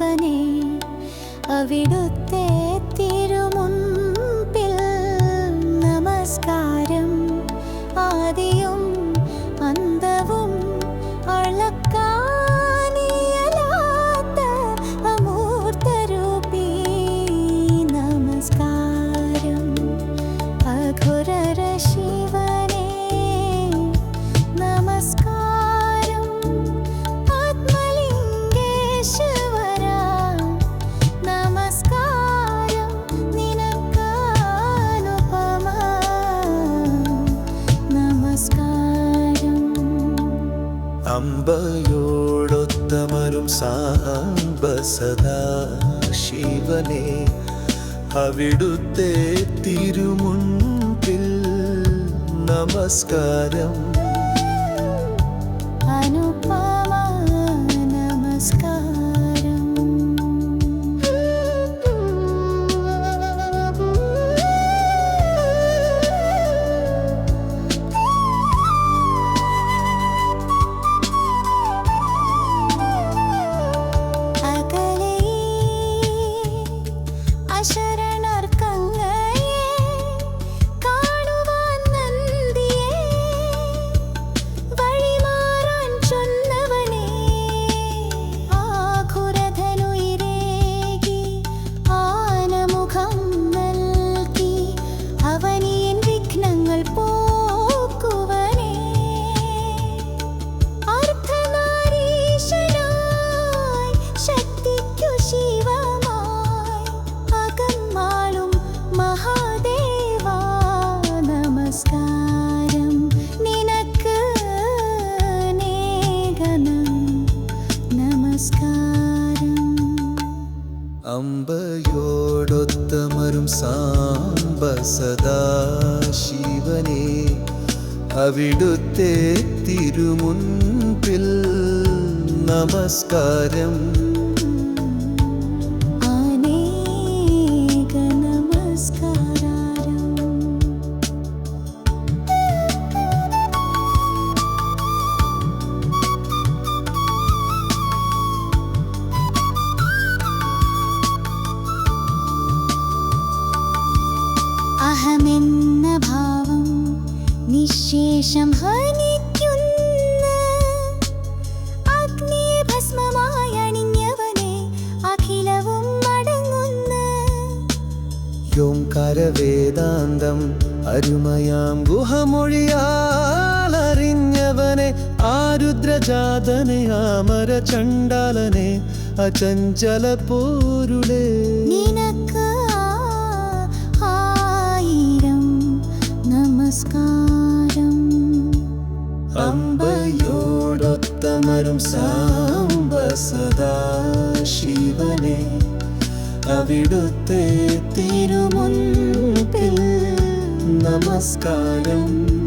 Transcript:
അവനെ അവിടുത്തെ കാബയോടൊത്തമരും സാബ സദാ ശിവനെ. അവിടുത്തെ തിരുമുൻപിൽ നമസ്കാരം. അമ്പയോടൊത്തമരും സാമ്പ സദാ ശിവനെ അവിടുത്തെ തിരുമുൻപിൽ നമസ്കാരം. കരവേദാന്തം അരുമയാം ഗുഹമൊഴിയാളറിഞ്ഞവനെ ആരുദ്രജാതനെ ആമര ചണ്ടാലനെ അചഞ്ചല പോരുളേ അമ്പയോടൊത്തമരും സാമ്പ സദാ ശിവനേ അവിടുത്തെ തിരുമുൻപിൽ നമസ്കാരം.